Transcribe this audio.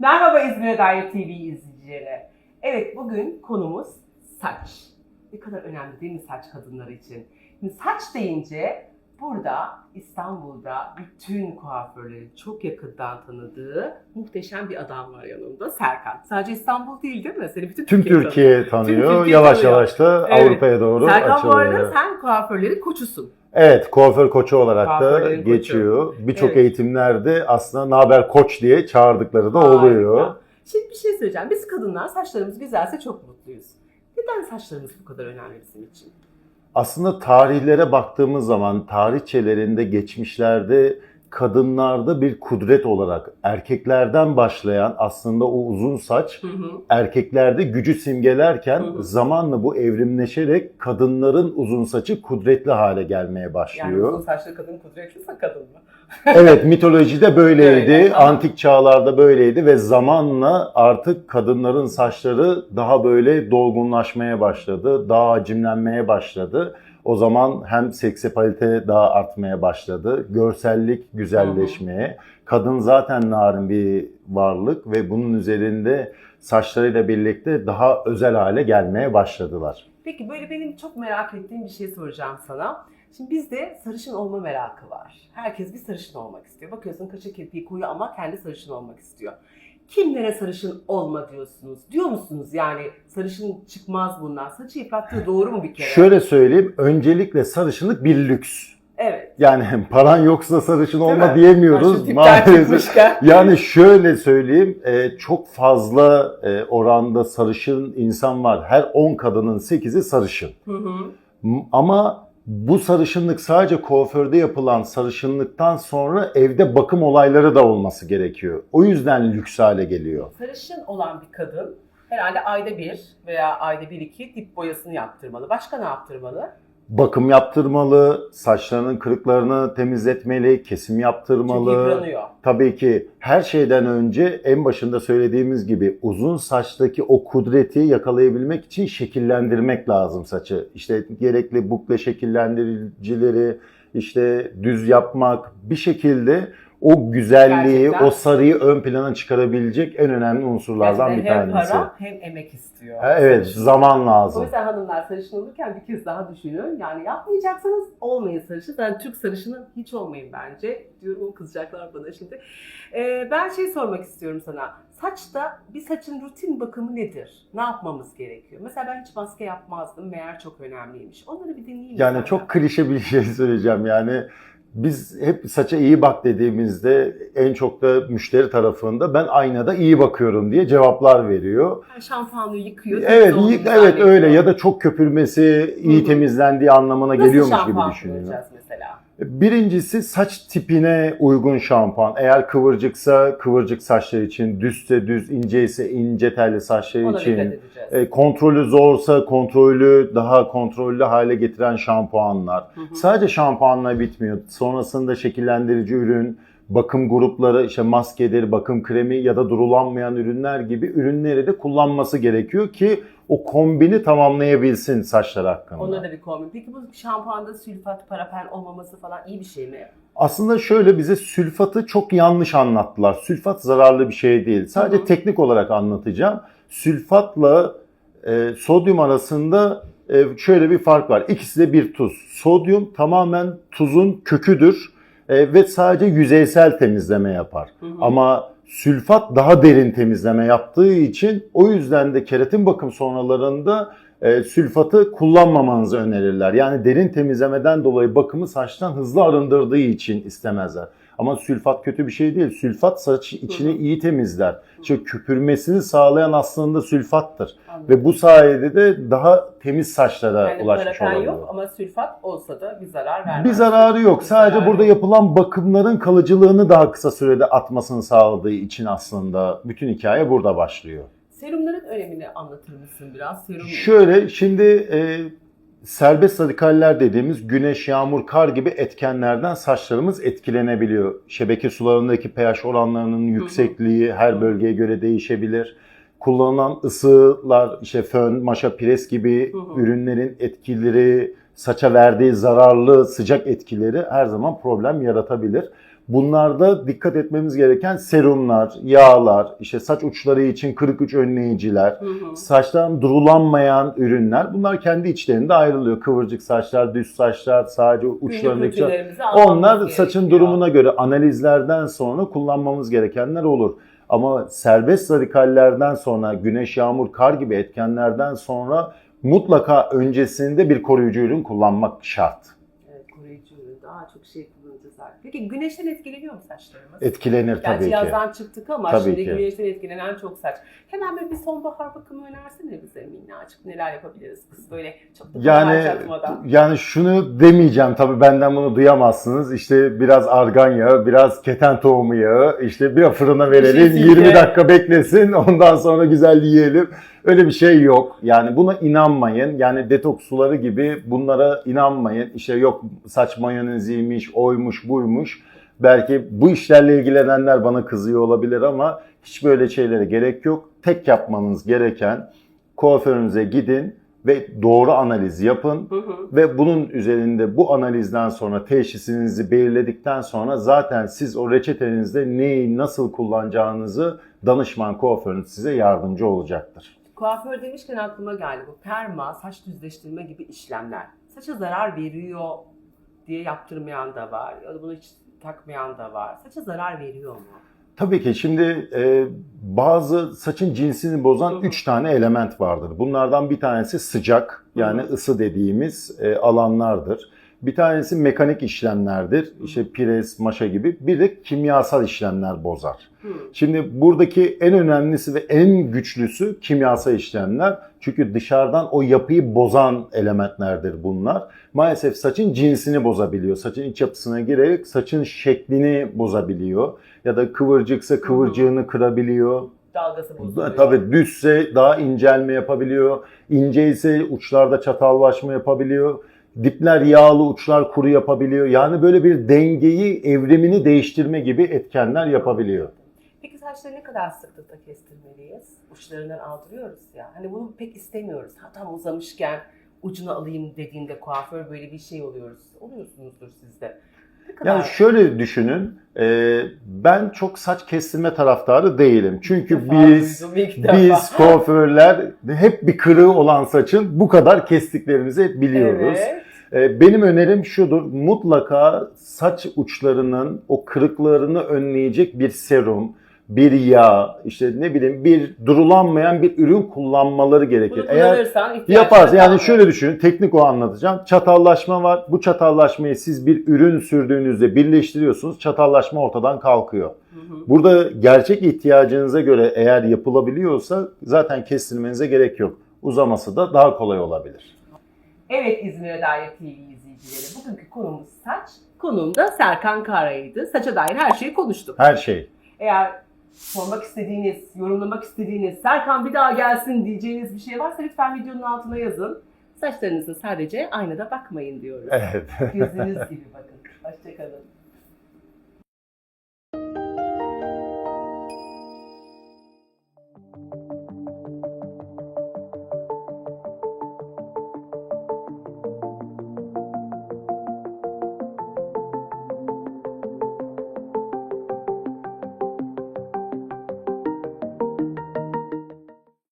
Merhaba İzmir'e dair TV izleyicileri. Evet bugün konumuz saç. Ne kadar önemli değil mi saç kadınlar için? Şimdi saç deyince burada İstanbul'da bütün kuaförlerin çok yakından tanıdığı muhteşem bir adam var yanımda Serkan. Sadece İstanbul değil değil mi? Seni bütün Tüm Türkiye Türkiye tanıyor. Türkiye yavaş tanıyor. yavaş da Evet. Avrupa'ya doğru Serkan bu arada açılıyor. sen kuaförlerin koçusun. Evet, kuaför koçu olarak da Kuaförlerin koçu. geçiyor. Birçok Evet. eğitimlerde aslında naber koç diye çağırdıkları da oluyor. Harika. Şimdi bir şey söyleyeceğim. Biz kadınlar saçlarımız güzelse çok mutluyuz. Neden saçlarımız bu kadar önemli bizim için? Aslında tarihlere baktığımız zaman tarihçelerinde geçmişlerde kadınlarda bir kudret olarak erkeklerden başlayan aslında o uzun saç Hı hı. erkeklerde gücü simgelerken Hı hı. zamanla bu evrimleşerek kadınların uzun saçı kudretli hale gelmeye Yani başlıyor. uzun saçlı kadın kudretliyse kadın mı? Evet mitolojide böyleydi, Öyle, tamam. antik çağlarda böyleydi ve zamanla artık kadınların saçları daha böyle dolgunlaşmaya başladı, daha hacimlenmeye başladı. O zaman hem seksapalite daha artmaya başladı, görsellik güzelleşmeye. Kadın zaten narin bir varlık ve bunun üzerinde saçlarıyla birlikte daha özel hale gelmeye başladılar. Peki böyle benim çok merak ettiğim bir şey soracağım sana. Şimdi bizde sarışın olma merakı var. Herkes bir sarışın olmak istiyor. Bakıyorsun kaşı kirpiği koyu ama kendi sarışın olmak istiyor. Kimlere sarışın olma diyorsunuz? Diyor musunuz yani sarışın çıkmaz bundan? Saçı yıprattığı doğru mu bir kere? Şöyle söyleyeyim, öncelikle sarışınlık bir lüks. Evet. Yani paran yoksa sarışın Değil olma mi? diyemiyoruz. Maalesef. Yani şöyle söyleyeyim, e, çok fazla e, oranda sarışın insan var. Her 10 kadının 8'i sarışın. Hı hı. Ama bu sarışınlık sadece kuaförde yapılan sarışınlıktan sonra evde bakım olayları da olması gerekiyor. O yüzden lüks hale geliyor. Sarışın olan bir kadın herhalde ayda bir veya ayda bir iki dip boyasını yaptırmalı. Başka ne yaptırmalı? Bakım yaptırmalı, saçlarının kırıklarını temizletmeli, kesim Çünkü yaptırmalı. yıpranıyor. Tabii ki her şeyden önce en başında söylediğimiz gibi uzun saçtaki o kudreti yakalayabilmek için şekillendirmek lazım saçı. İşte gerekli bukle şekillendiricileri, işte düz yapmak bir şekilde o güzelliği, Gerçekten. o sarıyı ön plana çıkarabilecek en önemli unsurlardan bir hem tanesi. para hem emek istiyor. Ha, Evet, zaman O lazım. yüzden hanımlar sarışın olurken bir kez daha düşünün. Yani yapmayacaksanız olmayın sarışın. Ben Türk sarışını hiç olmayın bence. Diyorum kızacaklar bana şimdi. Ee, ben şey sormak istiyorum sana. Saçta bir saçın rutin bakımı nedir? Ne yapmamız gerekiyor? Mesela ben hiç maske yapmazdım. Meğer çok önemliymiş. Onları bir dinleyeyim. Yani çok klişe bir şey söyleyeceğim yani. Biz hep saça iyi bak dediğimizde en çok da müşteri tarafında ben aynada iyi bakıyorum diye cevaplar veriyor. Yani şampuanı yıkıyor. Evet, iyi- evet öyle ya da çok köpürmesi, iyi temizlendiği anlamına Nasıl geliyormuş gibi düşünüyor. mesela? Birincisi saç tipine uygun şampuan. Eğer kıvırcıksa kıvırcık saçlar için, düzse düz, ince ise ince telli saçlar Ona için. E, kontrolü zorsa kontrolü daha kontrollü hale getiren şampuanlar. Hı hı. Sadece şampuanla bitmiyor. Sonrasında şekillendirici ürün, bakım grupları, işte maskedir, bakım kremi ya da durulanmayan ürünler gibi ürünleri de kullanması gerekiyor ki o kombini tamamlayabilsin saçlar hakkında. Ona da bir kombin. Peki bu şampuanda sülfat, paraben olmaması falan iyi bir şey mi? Aslında şöyle bize sülfatı çok yanlış anlattılar. Sülfat zararlı bir şey değil. Sadece Hı hı. teknik olarak anlatacağım. Sülfatla e, sodyum arasında e, şöyle bir fark var. İkisi de bir tuz. Sodyum tamamen tuzun köküdür e, ve sadece yüzeysel temizleme yapar. Hı hı. Ama sülfat daha derin temizleme yaptığı için o yüzden de keratin bakım sonralarında e, sülfatı kullanmamanızı önerirler. Yani derin temizlemeden dolayı bakımı saçtan hızlı arındırdığı için istemezler. Ama sülfat kötü bir şey değil. Sülfat saç içini iyi temizler. İşte küpürmesini sağlayan aslında sülfattır. Anladım. Ve bu sayede de daha temiz saçlara yani ulaşmış olabilir. yok ama sülfat olsa da bir zarar vermez. Bir zararı yok. Bir Sadece zararı burada yapılan bakımların kalıcılığını daha kısa sürede atmasını sağladığı için aslında bütün hikaye burada başlıyor. Serumların önemini anlatır mısın biraz? Serum Şöyle şimdi e, serbest radikaller dediğimiz güneş, yağmur, kar gibi etkenlerden saçlarımız etkilenebiliyor. Şebeke sularındaki pH oranlarının yüksekliği her bölgeye göre değişebilir. Kullanılan ısılar, işte fön, maşa, pres gibi ürünlerin etkileri, saça verdiği zararlı sıcak etkileri her zaman problem yaratabilir. Bunlarda dikkat etmemiz gereken serumlar, yağlar, işte saç uçları için kırık uç önleyiciler, Hı hı. saçtan durulanmayan ürünler bunlar kendi içlerinde ayrılıyor. Kıvırcık saçlar, düz saçlar, sadece uçlarındaki onlar saçın gerekiyor. durumuna göre analizlerden sonra kullanmamız gerekenler olur. Ama serbest radikallerden sonra, güneş, yağmur, kar gibi etkenlerden sonra mutlaka öncesinde bir koruyucu ürün kullanmak şart. Evet, koruyucu ürün daha çok şey. Peki güneşten etkileniyor mu saçlarımız? Etkilenir Gerçi tabii ki. yazdan çıktık ama Tabii şimdi ki. güneşten etkilenen çok saç. Hemen böyle bir sonbahar bakımı önersene bize minnacık neler yapabiliriz kız böyle çok da Yani yani şunu demeyeceğim tabii benden bunu duyamazsınız. İşte biraz argan yağı, biraz keten tohumu yağı, işte bir fırına verelim, şey 20 silke. dakika beklesin, ondan sonra güzel yiyelim. Öyle bir şey yok. Yani buna inanmayın. Yani detoks suları gibi bunlara inanmayın. İşte yok saç mayoneziymiş, oymuş, buymuş. Belki bu işlerle ilgilenenler bana kızıyor olabilir ama hiç böyle şeylere gerek yok. Tek yapmanız gereken kuaförünüze gidin ve doğru analiz yapın. Hı hı. Ve bunun üzerinde bu analizden sonra teşhisinizi belirledikten sonra zaten siz o reçetenizde neyi nasıl kullanacağınızı danışman kuaförünüz size yardımcı olacaktır. Kuaför demişken aklıma geldi bu perma, saç düzleştirme gibi işlemler. Saça zarar veriyor diye yaptırmayan da var ya da bunu hiç takmayan da var. Saça zarar veriyor mu? Tabii ki şimdi e, bazı saçın cinsini bozan Hı hı. üç tane element vardır. Bunlardan bir tanesi sıcak yani ısı dediğimiz e, alanlardır. Bir tanesi mekanik işlemlerdir. İşte pires, maşa gibi. Bir de kimyasal işlemler bozar. Şimdi buradaki en önemlisi ve en güçlüsü kimyasal işlemler. Çünkü dışarıdan o yapıyı bozan elementlerdir bunlar. Maalesef saçın cinsini bozabiliyor. Saçın iç yapısına girerek saçın şeklini bozabiliyor. Ya da kıvırcıksa kıvırcığını kırabiliyor. Dalgası bozuluyor. Tabii düzse daha incelme yapabiliyor. İnce ise uçlarda çatallaşma yapabiliyor. Dipler yağlı, uçlar kuru yapabiliyor. Yani böyle bir dengeyi, evrimini değiştirme gibi etkenler yapabiliyor. Saçları ne kadar sıklıkta kestirmeliyiz? Uçlarından aldırıyoruz ya. Hani bunu pek istemiyoruz. Ha tam uzamışken ucunu alayım dediğinde kuaför böyle bir şey oluyoruz. Oluyorsunuzdur siz de. Kadar? Yani şöyle düşünün, e, ben çok saç kestirme taraftarı değilim. Çünkü defa biz duydum, biz kuaförler hep bir kırığı olan saçın bu kadar kestiklerimizi biliyoruz. Evet. E, Benim önerim şudur, mutlaka saç uçlarının o kırıklarını önleyecek bir serum, bir yağ, işte ne bileyim bir durulanmayan bir ürün kullanmaları gerekir. Bunu Eğer Yaparız. Yani kalmıyor. şöyle düşünün. Teknik o anlatacağım. Çatallaşma var. Bu çatallaşmayı siz bir ürün sürdüğünüzde birleştiriyorsunuz. Çatallaşma ortadan kalkıyor. Hı hı. Burada gerçek ihtiyacınıza göre eğer yapılabiliyorsa zaten kestirmenize gerek yok. Uzaması da daha kolay olabilir. Evet İzmir'e dair TV izleyicileri. Bugünkü konumuz saç. Konuğum da Serkan Kara'ydı. Saça dair her şeyi konuştuk. Her şey. Eğer sormak istediğiniz, yorumlamak istediğiniz, Serkan bir daha gelsin diyeceğiniz bir şey varsa lütfen videonun altına yazın. Saçlarınıza sadece aynada bakmayın diyoruz. Evet. Gözünüz gibi bakın. Hoşçakalın.